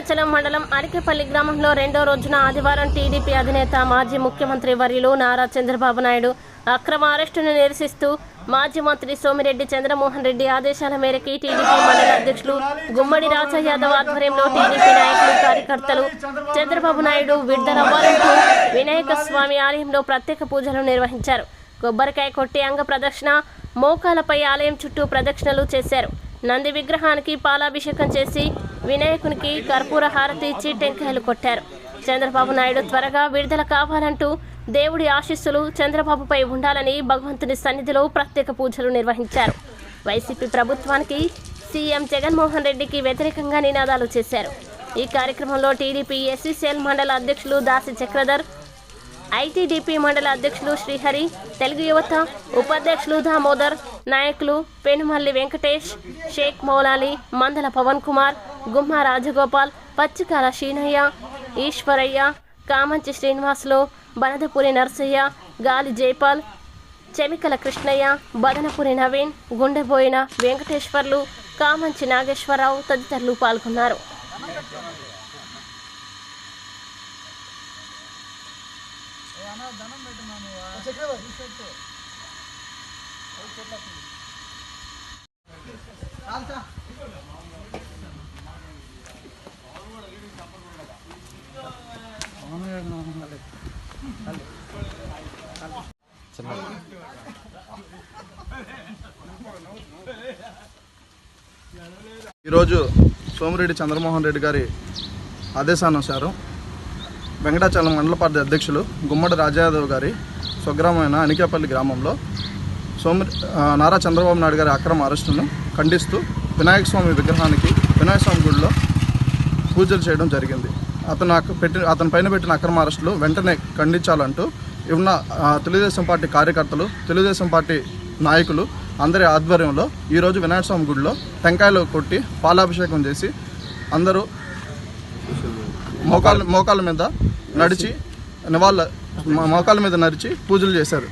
భద్రాచలం మండలం అరికెపల్లి గ్రామంలో రెండో రోజున ఆదివారం టీడీపీ అధినేత మాజీ ముఖ్యమంత్రి వర్యులు నారా చంద్రబాబు నాయుడు అక్రమ అరెస్టును నిరసిస్తూ మాజీ మంత్రి సోమిరెడ్డి చంద్రమోహన్ రెడ్డి ఆదేశాల మేరకు టీడీపీ మండల అధ్యక్షులు గుమ్మడి రాజా యాదవ్ ఆధ్వర్యంలో టీడీపీ నాయకులు కార్యకర్తలు చంద్రబాబు నాయుడు విడుదలవ్వాలంటూ వినాయక స్వామి ఆలయంలో ప్రత్యేక పూజలు నిర్వహించారు. కొబ్బరికాయ కొట్టి అంగ ప్రదక్షిణ మోకాలపై ఆలయం చుట్టూ ప్రదక్షిణలు చేశారు. నంది విగ్రహానికి పాలాభిషేకం చేసి వినాయకునికి కర్పూర హారతి ఇచ్చి టెంకాయలు కొట్టారు. చంద్రబాబు నాయుడు త్వరగా విడుదల కావాలంటూ దేవుడి ఆశీస్సులు చంద్రబాబుపై ఉండాలని భగవంతుని సన్నిధిలో ప్రత్యేక పూజలు నిర్వహించారు. వైసీపీ ప్రభుత్వానికి సీఎం జగన్మోహన్ రెడ్డికి వ్యతిరేకంగా నినాదాలు చేశారు. ఈ కార్యక్రమంలో టీడీపీ ఎస్సీసీఎల్ మండల అధ్యక్షులు దాసి చక్రధర్ ఐటీడీపీ మండల అధ్యక్షులు శ్రీహరి తెలుగు యువత ఉపాధ్యక్షులు దామోదర్ నాయకులు పెనుమల్లి వెంకటేష్ షేక్ మౌలాలి మందల పవన్ కుమార్ గుమ్మా రాజగోపాల్ పచ్చికాల శీనయ్య ఈశ్వరయ్య కామంచి శ్రీనివాసులు బనదపురి నర్సయ్య గాలి జైపాల్ చెమికల కృష్ణయ్య బదనపురి నవీన్ గుండెబోయిన వెంకటేశ్వర్లు కామంచి నాగేశ్వరరావు తదితరులు పాల్గొన్నారు. ఈరోజు సోమిరెడ్డి చంద్రమోహన్ రెడ్డి గారి ఆదేశానుసారం వెంకటాచలం మండల పార్టీ అధ్యక్షులు గుమ్మడి రాజయాదవ్ గారి స్వగ్రామైన అనికేపల్లి గ్రామంలో సోమ నారా చంద్రబాబు నాయుడు గారి అక్రమ అరెస్టును ఖండిస్తూ వినాయక స్వామి విగ్రహానికి వినాయక స్వామి గుడిలో పూజలు చేయడం జరిగింది. అతను పెట్టిన అతని పైన పెట్టిన అక్రమ అరెస్టులు వెంటనే ఖండించాలంటూ ఉన్న తెలుగుదేశం పార్టీ కార్యకర్తలు తెలుగుదేశం పార్టీ నాయకులు అందరి ఆధ్వర్యంలో ఈరోజు వినాయక స్వామి గుడిలో టెంకాయలు కొట్టి పాలాభిషేకం చేసి అందరూ మోకాళ్ళ మోకాళ్ళ మీద నడిచి వాళ్ళ మోకాళ్ళ మీద నడిచి పూజలు చేశారు.